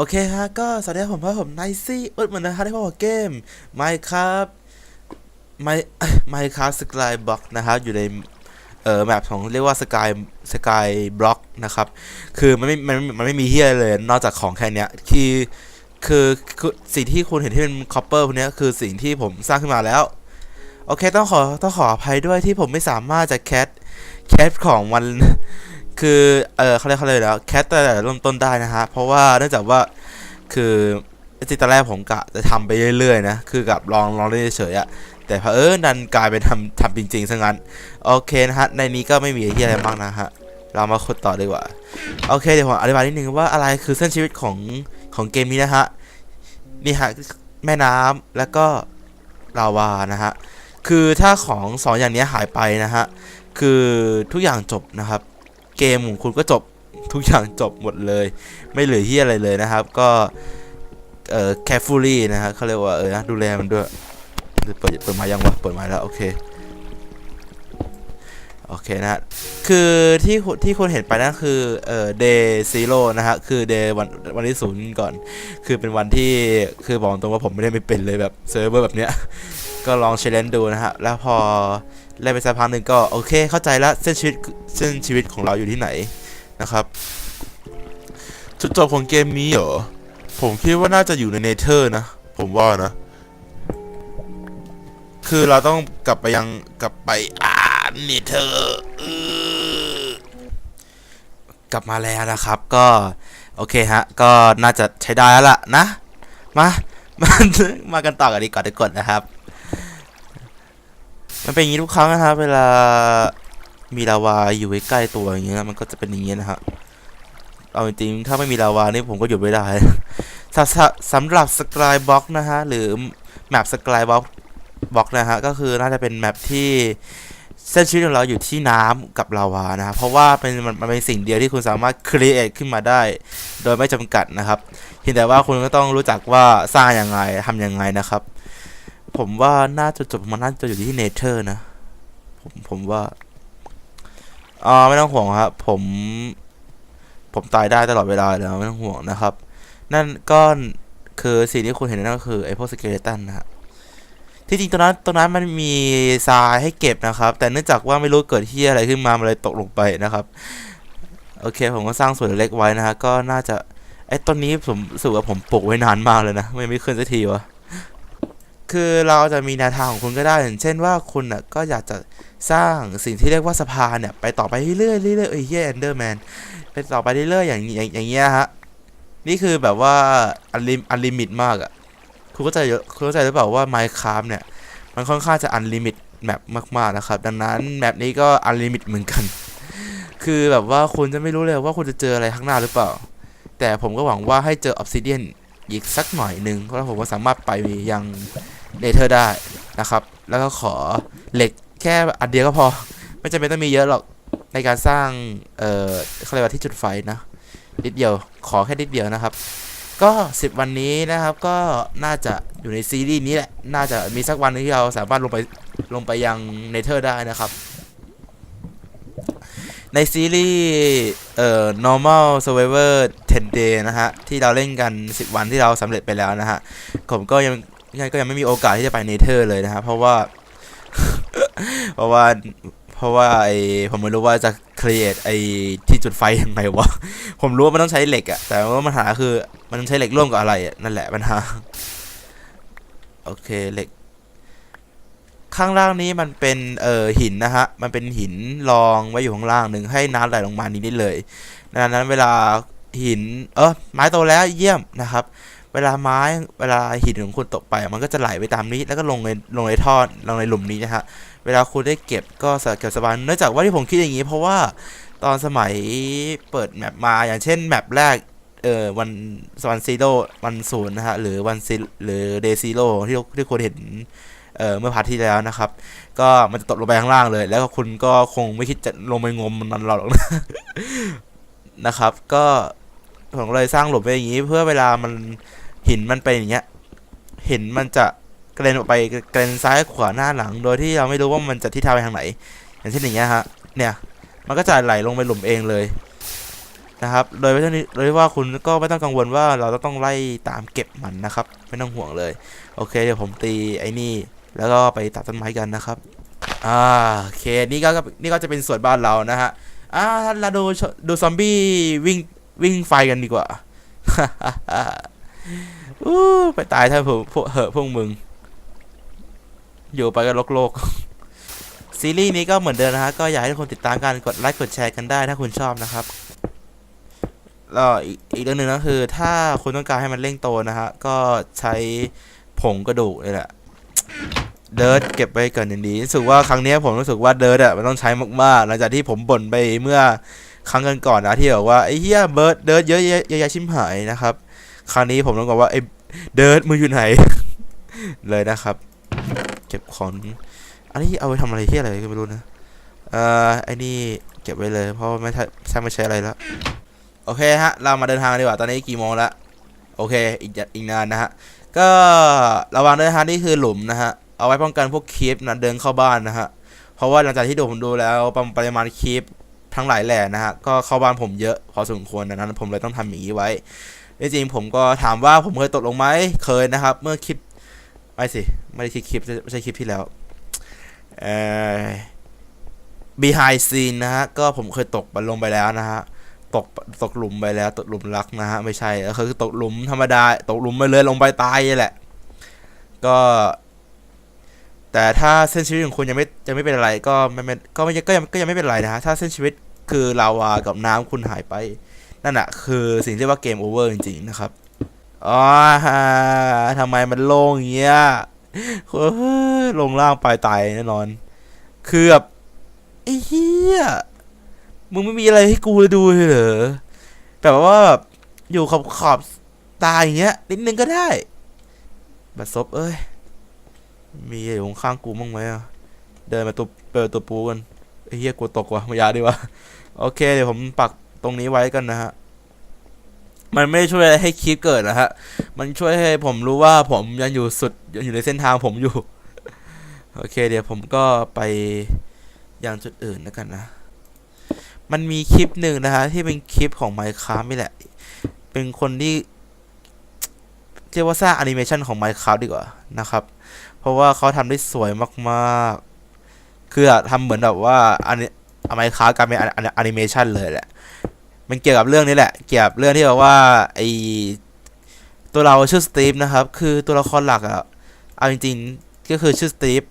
โอเคฮะ ก็สวัสดีครับผมพ่อผมไนซี่อุดเหมือนนะครับที่พ่อบอกเกมไม่ครับไม่ไม่ครับสกายบล็อกนะครับอยู่ในเอ่อแมปของเรียกว่าสกายสกายบล็อกนะครับ คือมันไม่มันมันไม่มีเฮียเลย นอกจากของแค่เนี้ยคือคือคือสิ่งที่คุณเห็นที่เป็นคอปเปอร์พวกเนี้ยคือสิ่งที่ผมสร้างขึ้นมาแล้ว โอเคต้องขอต้องขออภัยด้วยที่ผมไม่สามารถจะแคทแคทของมัน คือเออเขาเรียกเขาเลยแล้วแคทแต่เริ่มต้นได้นะฮะ เพราะว่าเนื่องจากว่าคือจิตอนแรกผมกะจะทำไปเรื่อยๆนะ คือกับลองลองเล่นเฉยๆอะแต่เผอิญดันกลายเป็นทำทำจริงๆซะงั้น โอเคนะฮะ ในนี้ก็ไม่มีที่อะไรมากนะฮะ เรามาคุยต่อดีกว่า โอเคเดี๋ยวผมอธิบายนิดนึงว่าอะไรคือเส้นชีวิตของของเกมนี้นะฮะ นี่ฮะแม่น้ำแล้วก็ลาวานะฮะ คือถ้าของสองอย่างนี้หายไปนะฮะ คือทุกอย่างจบนะครับ เกมของคุณก็จบทุกอย่างจบหมดเลย ไม่เหลือที่อะไรเลยนะครับ ก็เอ่อ carefully นะฮะเขาเรียกว่าเออนะดูแลมันด้วยเปิดเปิดมายังวะเปิดมาแล้ว โอเคโอเคนะ คือที่ที่คุณเห็นไปนั่นคือเอ่อ day zero นะฮะ คือ day วันวันที่ศูนย์ก่อน คือเป็นวันที่คือบอกตรงว่าผมไม่ได้ไม่เป็นเลยแบบเซิร์ฟเวอร์แบบเนี้ย ก็ลองเชลเลนดูนะฮะ แล้วพอเล่นไปสักพักหนึ่งก็ โอเคเข้าใจแล้วเส้นชีวิต เส้นชีวิตของเราอยู่ที่ไหนนะครับ จุดจบของเกมนี้เหรอ ผมคิดว่าน่าจะอยู่ในเนเธอร์นะ ผมว่านะ คือเราต้องกลับไปยังกลับไปอ่านเนเธอร์กลับมาแล้วนะครับก็โอเคฮะ ก็น่าจะใช้ได้แล้วล่ะนะ มามามากันต่อกันดีกว่าดีกว่านะครับ มันเป็นอย่างนี้ทุกครั้งนะครับ เวลา มีลาวาอยู่ใกล้ตัวอย่างเงี้ยมันก็จะเป็นอย่างเงี้ยนะฮะเอาจริงๆถ้าไม่มีลาวานี่ผมก็อยู่ไม่ได้สำสำหรับสกายบ็อกนะฮะหรือแมปสกายบ็อกบ็อกนะฮะก็คือน่าจะเป็นแมปที่เส้นชีวิตของเราอยู่ที่น้ำกับลาวานะฮะเพราะว่าเป็นมันเป็นสิ่งเดียวที่คุณสามารถครีเอทขึ้นมาได้ โดยไม่จำกัดนะครับเพียงแต่ว่าคุณก็ต้องรู้จักว่าสร้างยังไงทำยังไงนะครับ ผมว่าน่าจะจบมันน่าจะอยู่ที่เนเธอร์นะผมผมว่า อ่าไม่ต้องห่วงครับ ผม ผมตายได้ตลอดเวลาแล้วไม่ต้องห่วงนะครับ นั่นก็คือสิ่งที่คุณเห็นนั่นก็คือไอ้พวกสเกเลตันนะฮะที่จริงตรงนั้นตรงนั้นมันมีทรายให้เก็บนะครับ แต่เนื่องจากว่าไม่รู้เกิดที่อะไรขึ้นมามันเลยตกลงไปนะครับ โอเค ผมก็สร้างส่วนเล็กไว้นะฮะก็น่าจะไอ้ต้นนี้ผมรู้สึกว่าผมปลูกไว้นานมากเลยนะไม่ไม่ขึ้นสักทีวะคือเราจะมีแนวทางของคุณก็ได้อย่างเช่นว่าคุณน่ะก็อยากจะ สร้างสิ่งที่เรียกว่าสะพานเนี่ยไปต่อไปเรื่อยๆเรื่อยๆเอ้ยเฮียเอนเดอร์แมนไปต่อไปเรื่อยๆอย่างอย่างอย่างเงี้ยฮะนี่คือแบบว่าอันลิมอันลิมิตมากอะ่ะคุณเข้าใจะคุณเข้าใจหรือเปล่าว่า Minecraft เนี่ยมันค่อนข้างจะอันลิมิตแมปมากๆนะครับ ดังนั้นแมปนี้ก็อันลิมิตเหมือนกัน คือแบบว่าคุณจะไม่รู้เลยว่าคุณจะเจออะไรข้างหน้าหรือเปล่า แต่ผมก็หวังว่าให้เจอออ s ซิเดียนอีกสักหน่อยหนึ่งเพราะผมก็สามารถไปยังเนเธอร์ได้นะครับ แล้วก็ขอเหล็ก แค่อันเดียวก็พอ ไม่จำเป็นต้องมีเยอะหรอกในการสร้าง เอ่อเขาเรียกว่าที่จุดไฟนะนิดเดียวขอแค่นิดเดียวนะครับ ก็ 10 วันนี้นะครับ ก็น่าจะอยู่ในซีรีส์นี้แหละ น่าจะมีสักวันหนึงที่เราสามารถลงไปลงไปยังเนเธอร์ได้นะครับ ในซีรีส์เอ่อ normal survivor 10 day นะฮะ ที่เราเล่นกัน 10 วันที่เราสำเร็จไปแล้วนะฮะ ผมก็ยังยังก็ยังไม่มีโอกาสที่จะไปเนเธอร์เลยนะฮะ เพราะว่า เพราะว่าเพราะว่าไอผมไม่รู้ว่าจะครีเอทไอที่จุดไฟยังไงวะ ผมรู้ว่ามันต้องใช้เหล็กอะแต่ว่าปัญหาคือมันใช้เหล็กร่วมกับอะไรนั่นแหละปัญหา โอเคเหล็ก ข้างล่างนี้มันเป็นเอ่อหินนะฮะ มันเป็นหินรองไว้อยู่ข้างล่างหนึ่งให้น้ำไหลลงมานี้ได้เลยดังนั้นเวลาหิน เออไม้โตแล้วเยี่ยมนะครับ เวลาไม้เวลาหินของคุณตกไป มันก็จะไหลไปตามนี้ แล้วก็ลงในลงในท่อลงในหลุมนี้นะฮะ เวลาคุณได้เก็บก็สเก็บสบายเนื่องจากว่าที่ผมคิดอย่างนี้ เพราะว่าตอนสมัยเปิดแมปมาอย่างเช่นแมปแรกเออวันวันซีโร่วันศูนย์นะฮะหรือวันซีหรือเดซีโร่ที่ที่คุณเห็นเออเมื่อพาร์ทที่แล้วนะครับ ก็มันจะตกลงไปข้างล่างเลย แล้วก็คุณก็คงไม่คิดจะลงไปงมมันหรอกนะครับ ก็ผมเลยสร้างหลุมไว้อย่างนี้ เพื่อเวลามันหินมันเป็นอย่างเงี้ยหินมันจะ กระเด็นออกไปกระเด็นซ้ายขวาหน้าหลัง โดยที่เราไม่รู้ว่ามันจะทิศทางไปทางไหน อย่างเช่นอย่างเงี้ยฮะเนี่ยมันก็จะไหลลงไปหลุมเองเลยนะครับ โดยไม่ต้องโดยว่าคุณก็ไม่ต้องกังวลว่าเราจะต้องไล่ตามเก็บมันนะครับ ไม่ต้องห่วงเลย โอเค เดี๋ยวผมตีไอ้นี่ แล้วก็ไปตัดต้นไม้กันนะครับ อ่า โอเค นี่ก็นี่ก็จะเป็นส่วนบ้านเรานะฮะ อ่าเราดูดูซอมบี้วิ่งวิ่งไฟกันดีกว่าอู้ไปตายถ้าผมพวกเหอะพวกมึง อยู่ไปก็โลกโลกซีรีส์นี้ก็เหมือนเดิมนะฮะก็อยากให้ทุกคนติดตามกันกดไลค์กดแชร์กันได้ถ้าคุณชอบนะครับแล้วอีกอีกเรื่องหนึ่งก็คือ ถ้าคุณต้องการให้มันเร่งโตนะฮะก็ใช้ผงกระดูกนี่แหละเดิร์ดเก็บไว้ก่อนอย่างดีรู้สึกว่าครั้งนี้ผมรู้สึกว่าเดิร์ดอะมันต้องใช้มากๆหลังจากที่ผมบ่นไปเมื่อครั้งกันก่อนนะที่บอกว่าไอ้เหี้ยเบิร์ดเดิร์ดเยอะแยะเยอะแยะชิมหายนะครับ ครั้งนี้ผมต้องบอกว่าไอ้เดิร์ดมึงอยู่ไหนเลยนะครับ เก็บของ อันนี้เอาไปทำอะไรที่อะไรก็ไม่รู้นะเอ่อไอ้นี่เก็บไว้เลย เพราะไม่ใช่ใช่ไม่ใช้อะไรแล้ว โอเคฮะ เรามาเดินทางดีกว่าตอนนี้กี่โมงแล้วโอเค อีกอีกนานนะฮะ ก็ระวังด้วยนะฮะนี่คือหลุมนะฮะ เอาไว้ป้องกันพวกคีปนะเดินเข้าบ้านนะฮะ เพราะว่าหลังจากที่ดูผมดูแล้วปริปริมาณคีปทั้งหลายแหล่นะฮะ ก็เข้าบ้านผมเยอะพอสมควรดังนั้นผมเลยต้องทำอย่างนี้ไว้จริงผมก็ถามว่าผมเคยตกลงไหมเคยนะครับ เมื่อคลิป ไม่สิ ไม่ได้คลิปคลิปไม่ใช่คลิปที่แล้ว เอ่อ behind scene นะฮะ ก็ผมเคยตกลงไปแล้วนะฮะ ตก ตกหลุมไปแล้ว ตกหลุมรักนะฮะ ไม่ใช่ก็คือตกหลุมธรรมดา ตกหลุมไปเลยลงไปตายนี่แหละ ก็ แต่ถ้าเส้นชีวิตของคุณยังไม่ยังไม่เป็นอะไร ก็ไม่ไม่ก็ไม่ก็ยังก็ยังไม่เป็นไรนะฮะ ถ้าเส้นชีวิตคือลาวากับน้ำคุณหายไป นั่นแหะคือสิ่งที่เรียกว่าเกมโอเวอร์จริงๆนะครับ อ๋อทำไมมันโล่งอย่างเงี้ยลงล่างไปตายแน่นอน คือแบบไอ้เหี้ยมึงไม่มีอะไรให้กูดูเลยเหรอแบบว่าแบบอยู่ขอบขอบตาอย่างเงี้ยนิดนึงก็ได้ บัดซบเอ้ย มีอยู่ข้างกูบ้งไหมอะ เดินมาตัวเปิดตัวปูกันไอ้เหี้ยกูตกว่ะมายาดีวะ โอเค เดี๋ยวผมปักตรงนี้ไว้กันนะฮะ มันไม่ได้ช่วยอะไรให้คลิปเกิดนะฮะ มันช่วยให้ผมรู้ว่าผมยังอยู่สุดยังอยู่ในเส้นทางผมอยู่ โอเค เดี๋ยวผมก็ไปยังจุดอื่นแล้วกันนะ มันมีคลิปหนึ่งนะฮะที่เป็นคลิปของ Minecraft นี่แหละ เป็นคนที่เรียกว่าสร้างแอนิเมชันของ Minecraft ดีกว่านะครับ เพราะว่าเขาทำได้สวยมากๆ คือทำเหมือนแบบว่าอันนี้ไมค้ากลายเป็นแอนิเมชันเลยแหละ มันเกี่ยวกับเรื่องนี้แหละ เกี่ยวกับเรื่องที่แบบว่าไอตัวเราชื่อสตีฟนะครับ คือตัวละครหลักอะเอาจริงๆก็คือชื่อสตีฟ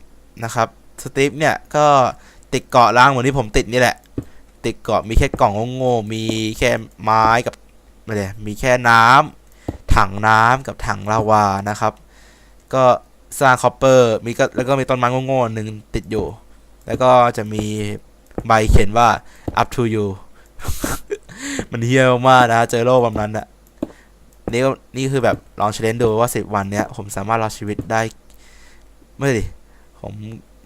นะครับสตีฟเนี่ยก็ติดเกาะล้างเหมือนที่ผมติดนี่แหละ ติดเกาะมีแค่กล่องโง่ๆมีแค่ไม้กับไม่เลยมีแค่น้ำถังน้ำกับถังลาวานะครับ ก็สร้างคอปเปอร์มีก็แล้วก็มีต้นไม้โง่ๆหนึ่งติดอยู่ แล้วก็จะมีใบเขียนว่า up to you มันเฮี้ยมากนะเจอโลกแบบนั้นอะนี่ก็นี่คือแบบลองเชลเลนดูว่าสิบวันเนี้ยผมสามารถรอดชีวิตได้ ไม่ดิผม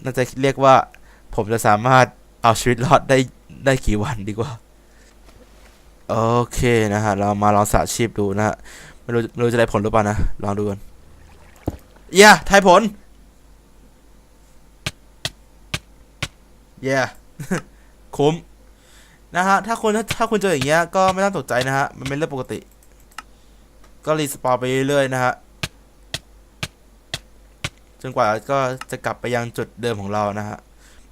น่าจะเรียกว่า ผมจะสามารถเอาชีวิตรอดได้ได้กี่วันดีกว่า โอเคนะฮะ เรามาลองสาชีพดูนะฮะ ไม่รู้ไม่รู้จะได้ผลหรือเปล่านะ ลองดูกันเย้ทายผลเย้คุ้ม นะฮะ ถ้าคุณถ้าคุณเจออย่างเงี้ยก็ไม่ต้องตกใจนะฮะ มันเป็นเรื่องปกติ ก็รีสปอนไปเรื่อยๆนะฮะ จนกว่าก็จะกลับไปยังจุดเดิมของเรานะฮะ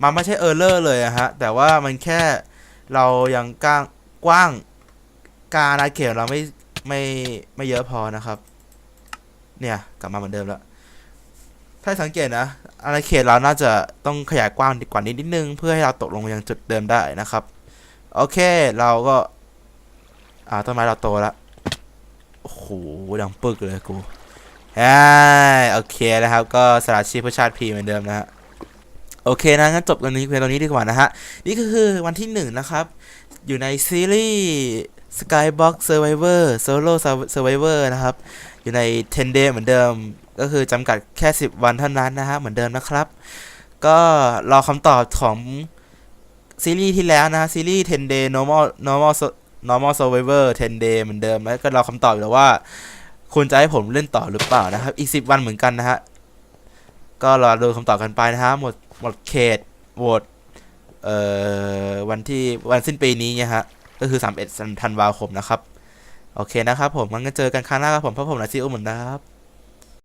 มันไม่ใช่เออร์เลอร์เลยอะฮะ แต่ว่ามันแค่เรายังก้างกว้างการอาณาเขตเราไม่ไม่ไม่เยอะพอนะครับ เนี่ยกลับมาเหมือนเดิมแล้ว ถ้าสังเกตนะอาณาเขตเราน่าจะต้องขยายกว้างดีกว่านี้นิดนึง เพื่อให้เราตกลงยังจุดเดิมได้นะครับ โอเค เราก็ อ่าต้นไม้เราโตแล้วโอ้โหดังปึกเลยกูอ่าโอเคนะครับ ก็สละชีพเพื่อชาติพีเหมือนเดิมนะฮะโอเคนะงั้นจบกันนี้เพียงตรงนี้ดีกว่านะฮะ นี่ก็คือวันที่หนึ่งนะครับ อยู่ในซีรีส์ Skybox Survivor Solo Survivor นะครับ อยู่ใน 10 day เหมือนเดิม ก็คือจำกัดแค่ 10 วันเท่านั้นนะฮะ เหมือนเดิมนะครับ ก็รอคำตอบของ ซีรีส์ที่แล้วนะซีรีส์ 10 day normal normal normal survivor 10 day เหมือนเดิมแล้วก็รอคำตอบอยู่ว่า คุณจะให้ผมเล่นต่อหรือเปล่านะครับ อีก 10 วันเหมือนกันนะฮะ ก็รอดูคำตอบกันไปนะฮะ หมดหมดเขตโหวตเอ่อวันที่วันสิ้นปีนี้เนี่ยฮะ ก็คือ 31ธันวาคมนะครับ โอเคนะครับผมงั้นก็เจอกันครั้งหน้าครับผมเพราะผมนาซีอุมเหมือนนะครับ